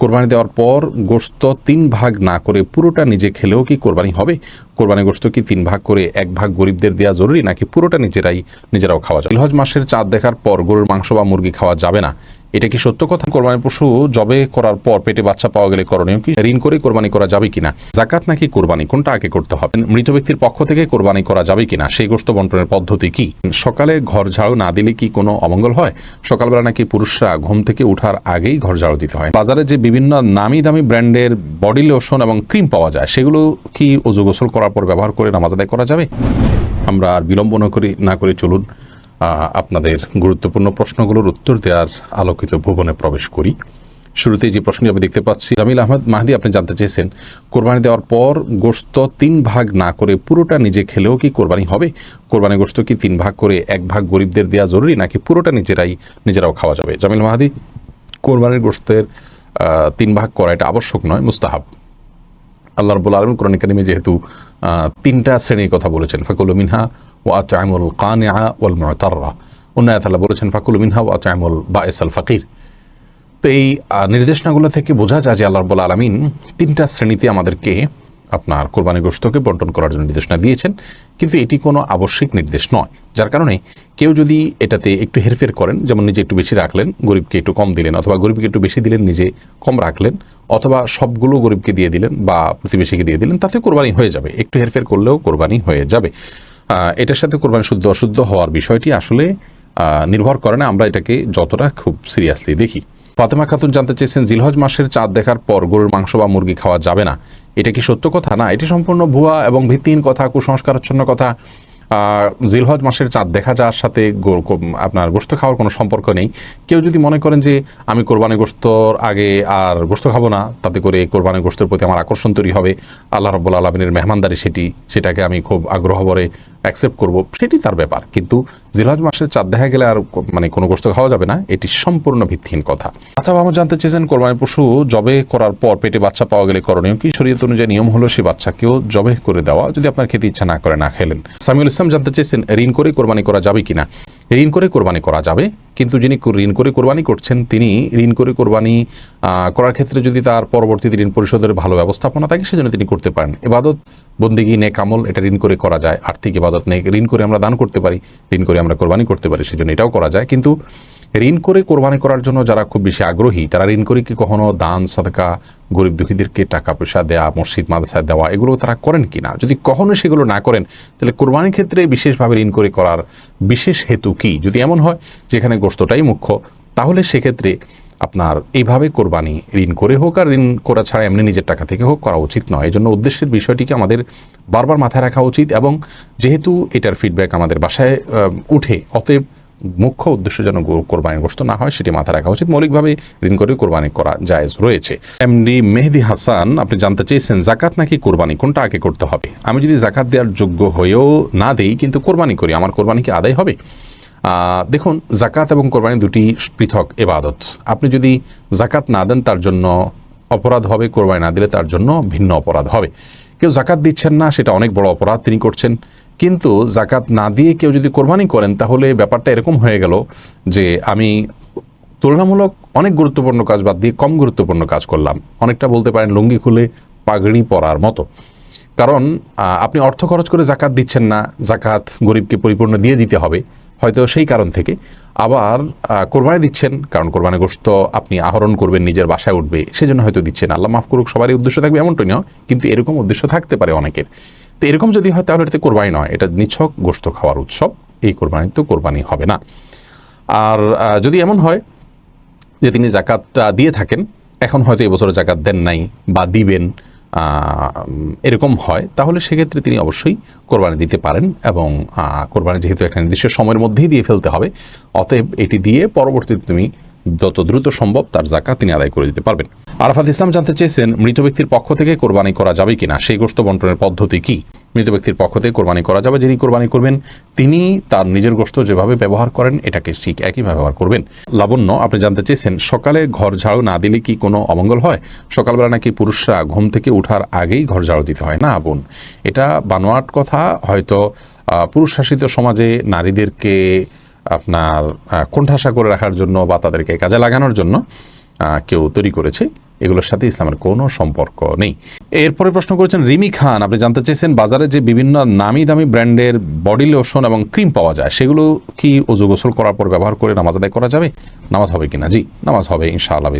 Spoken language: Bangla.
কোরবানি দেওয়ার পর গোস্ত তিন ভাগ না করে পুরোটা নিজে খেলেও কি কোরবানি হবে? কোরবানি গোস্ত কি তিন ভাগ করে এক ভাগ গরিবদের দেওয়া জরুরি, নাকি পুরোটা নিজেরাই, নিজেরাও খাওয়া যায় হজ মাসের চাঁদ দেখার পর গরুর মাংস বা মুরগি খাওয়া যাবে না। এটা কি সত্য কথা? কোরবানি পশু জবে করার পর পেটে বাচ্চা পাওয়া গেলে করণীয় কি? ঋণ করে কোরবানি করা যাবে কিনা? জাকাত নাকি কোরবানি? কোনটা আগে করতে হবে? মৃত ব্যক্তির পক্ষ থেকে কোরবানি করা যাবে কিনা? সেই গোস্ত বন্টনের পদ্ধতি কি? সকালে ঘর ঝাড়ু না দিলে কি কোনো অমঙ্গল হয়? সকালবেলা নাকি পুরুষরা ঘুম থেকে ওঠার আগেই ঘর ঝাড়ু দিতে হয়? বাজারে যে বিভিন্ন নামি দামি ব্র্যান্ডের বডি লোশন এবং ক্রিম পাওয়া যায়, সেগুলো কি অজু গোসল করার পর ব্যবহার করে নামাজ আদায় করা যাবে? আমরা আর বিলম্ব না করি, না করে চলুন। আপনাদের গুরুত্বপূর্ণ প্রশ্নগুলোর উত্তর দেওয়ার আলোকিত ভুবনে প্রবেশ করি। শুরুতেই যে প্রশ্নটি আমি দেখতে পাচ্ছি, জামিল আহমদ মাহদি, আপনি জানতে চেয়েছেন, কোরবানি দেওয়ার পর গোস্ত তিন ভাগ না করে পুরোটা নিজে খেলেও কি কোরবানি হবে? কোরবানি গোস্ত কি তিন ভাগ করে এক ভাগ গরিবদের দেওয়া জরুরি, নাকি পুরোটা নিজেরাই, নিজেরাও খাওয়া যাবে? জামিল মাহাদি, কোরবানির গোস্তের তিন ভাগ করা এটা আবশ্যক নয়, মুস্তাহাব। আল্লাহ রবুল আলম কোরআন কারিমে যেহেতু তিনটা শ্রেণির কথা বলেছেন, ফাকুল মিনহা ও আতামুল ওয়াল মুতাররা অন্য বলেছেন, ফাকুল মিনহা ও আতামুল বায়েস আল ফাকির. তো এই নির্দেশনাগুলো থেকে বোঝা যায় যে আল্লাহ রবুল আলমিন তিনটা শ্রেণীতে আমাদেরকে আপনার কোরবানি গোস্তকে বন্টন করার জন্য নির্দেশনা দিয়েছেন, কিন্তু এটি কোনো আবশ্যিক নির্দেশ নয়। যার কারণে কেউ যদি এটাতে একটু হেরফের করেন, যেমন নিজে একটু বেশি রাখলেন, গরিবকে একটু কম দিলেন, অথবা গরিবকে একটু বেশি দিলেন, নিজে কম রাখলেন, অথবা সবগুলো গরিবকে দিয়ে দিলেন বা প্রতিবেশীকে দিয়ে দিলেন, তাতে কোরবানি হয়ে যাবে। একটু হেরফের করলেও কোরবানি হয়ে যাবে। এটার সাথে কোরবানি শুদ্ধ অশুদ্ধ হওয়ার বিষয়টি আসলে নির্ভর করে না। আমরা এটাকে যতটা খুব সিরিয়াসলি দেখি। ফাতেমা খাতুন জানতে চেয়েছেন, জিলহজ মাসের চাঁদ দেখার পর গরুর মাংস বা মুরগি খাওয়া যাবে না। এটা কি সত্য কথা? না, এটি সম্পূর্ণ ভুয়া এবং ভিত্তিহীন কথা, কুসংস্কারচ্ছন্ন কথা। জিলহজ মাসের চাঁদ দেখা যাওয়ার সাথে আপনার গোস্ত খাওয়ার কোনো সম্পর্ক নেই। কেউ যদি মনে করেন যে, আমি কোরবানি গোস্তর আগে আর গোস্ত খাব না, তাতে করে কোরবানি গোস্তের প্রতি আমার আকর্ষণ তৈরি হবে। আল্লাহ রব্বুল আলমিনের মেহমানদারি সেটি, সেটাকে আমি খুব আগ্রহ ভরে অ্যাকসেপ্ট করব, সেটি তার ব্যাপার। কিন্তু জিলহজ মাসের চাঁদ দেখা গেলে আর মানে কোনো গোষ্ঠ খাওয়া যাবে না, এটি সম্পূর্ণ ভিত্তিহীন কথা। আচ্ছা আমার জানতে চেয়েছেন, কোরবানি পশু জবে করার পর পেটে বাচ্চা পাওয়া গেলে করণীয় কি? শরীয়ত অনুযায়ী নিয়ম হলো সেই বাচ্চাকেও জবে করে দেওয়া, যদি আপনার খেতে ইচ্ছা না করে, না খেলেন। সামিউল ইসলাম জানতে চেয়েছেন, ঋণ করে কোরবানি করা যাবে কিনা? ঋণ করে কোরবানি করা যাবে কিন্তু যিনি ঋণ করে কোরবানি করছেন, তিনি ঋণ করে কোরবানি করার ক্ষেত্রে যদি তার পরবর্তীতে ঋণ পরিশোধের ভালো ব্যবস্থাপনা থাকে, সেজন্য তিনি করতে পারেন। এবাদত, বন্দিগি নে কামল এটা ঋণ করে করা যায়। আর্থিক ইবাদত নেই ঋণ করে আমরা দান করতে পারি, ঋণ করে আমরা কোরবানি করতে পারি, সেজন্য এটাও করা যায়। কিন্তু ঋণ করে কোরবানি করার জন্য যারা খুব বেশি আগ্রহী, তারা ঋণ করে কি কখনো দান, সদকা, গরিব দুঃখীদেরকে টাকা পয়সা দেওয়া মসজিদ মাদ্রাসায় দেওয়া, এগুলো তারা করেন কিনা যদি কখনো সেগুলো না করেন, তাহলে কোরবানির ক্ষেত্রে বিশেষভাবে ঋণ করে করার বিশেষ হেতু কি? যদি এমন হয়, যেখানে গোস্তটাই মুখ্য। তাহলে সেক্ষেত্রে আপনার এইভাবে কোরবানি ঋণ করে হোক আর ঋণ করা ছাড়া এমনি নিজের টাকা থেকে হোক করা উচিত নয়। এই জন্য উদ্দেশ্যের বিষয়টিকে আমাদের বারবার মাথায় রাখা উচিত এবং যেহেতু এটার ফিডব্যাক আমাদের বাসায় উঠে, অতএব মুখ্য উদ্দেশ্য যেন কোরবানির গোস্ত না হয় সেটি মাথায় রাখা উচিত। মৌলিকভাবে ঋণ করে কোরবানি করা জায়েজ রয়েছে। এমডি মেহেদি হাসান, আপনি জানতে চেয়েছেন জাকাত নাকি কোরবানি? কোনটা আগে করতে হবে? আমি যদি জাকাত দেওয়ার যোগ্য হয়েও না দেই, কিন্তু কোরবানি করি, আমার কোরবানি কি আদায় হবে? দেখুন জাকাত এবং কোরবানি দুটি পৃথক এবাদত। আপনি যদি জাকাত না দেন, তার জন্য অপরাধ হবে, কোরবানি না দিলে তার জন্য ভিন্ন অপরাধ হবে। কেউ জাকাত দিচ্ছেন না, সেটা অনেক বড় অপরাধ তিনি করছেন। কিন্তু জাকাত না দিয়ে কেউ যদি কোরবানি করেন, তাহলে ব্যাপারটা এরকম হয়ে গেল যে আমি তুলনামূলক অনেক গুরুত্বপূর্ণ কাজ বাদ দিয়ে কম গুরুত্বপূর্ণ কাজ করলাম। অনেকটা বলতে পারেন লুঙ্গি খুলে পাগড়ি পরার মতো। কারণ আপনি অর্থ খরচ করে জাকাত দিচ্ছেন না জাকাত গরিবকে পরিপূর্ণ দিয়ে দিতে হবে। হয়তো সেই কারণ থেকে। আবার কোরবানি দিচ্ছেন, কারণ কোরবানি গোস্ত আপনি আহরণ করবেন, নিজের বাসায় উঠবে, সেজন্য হয়তো দিচ্ছেন। আল্লাহ মাফ করুক, সবারই উদ্দেশ্য থাকবে এমনটাই নয়, কিন্তু এরকম উদ্দেশ্য থাকতে পারে অনেকের। তো এরকম যদি হয়, তাহলে এটাতে কোরবানি নয়, এটা নিছক গোস্ত খাওয়ার উৎসব, এই কোরবানি তো কোরবানি হবে না। আর যদি এমন হয় যে তিনি জাকাতটা দিয়ে থাকেন, এখন হয়তো এবছর জাকাত দেন নাই বা দিবেন এরকম হয়, তাহলে সেক্ষেত্রে তিনি অবশ্যই কোরবানি দিতে পারেন এবং কোরবানি যেহেতু একটা নির্দিষ্ট সময়ের মধ্যেই দিয়ে ফেলতে হবে, অতএব এটি দিয়ে পরবর্তীতে তুমি যত দ্রুত সম্ভব তার জাকা তিনি আদায় করে দিতে পারবেন। আরাফাত ইসলাম জানতে চেয়েছেন, মৃত ব্যক্তির পক্ষ থেকে কোরবানি করা যাবে কিনা, সেই গোষ্ঠ বন্টনের পদ্ধতি কি? মৃত ব্যক্তির পক্ষ থেকে কোরবানি করা যাবে। যিনি কোরবানি করবেন, তিনি তার নিজের গোস্ত যেভাবে ব্যবহার করেন, এটাকে ঠিক একই ব্যবহার করবেন। লাবণ্য, আপনি জানতে চেয়েছেন, সকালে ঘর ঝাড়ু না দিলে কি কোনো অমঙ্গল হয়? সকালবেলা নাকি পুরুষরা ঘুম থেকে ওঠার আগেই ঘর ঝাড়ু দিতে হয়? না, বোন। এটা বানোয়াট কথা। হয়তো পুরুষ শাসিত সমাজে নারীদেরকে আপনার কোণঠাসা করে রাখার জন্য বা তাদেরকে কাজে লাগানোর জন্য কেউ তৈরি করেছে। এগুলোর সাথে ইসলামের কোনো সম্পর্ক নেই। এরপরে প্রশ্ন করেছেন, রিমি খান, আপনি জানতে চেয়েছেন বাজারে যে বিভিন্ন নামি দামি ব্র্যান্ডের বডি লোশন এবং ক্রিম পাওয়া যায়, সেগুলো কি অজু গোসল করার পর ব্যবহার করে নামাজ আদায় করা যাবে? নামাজ হবে কিনা? জি, নামাজ হবে, ইনশাআল্লাহ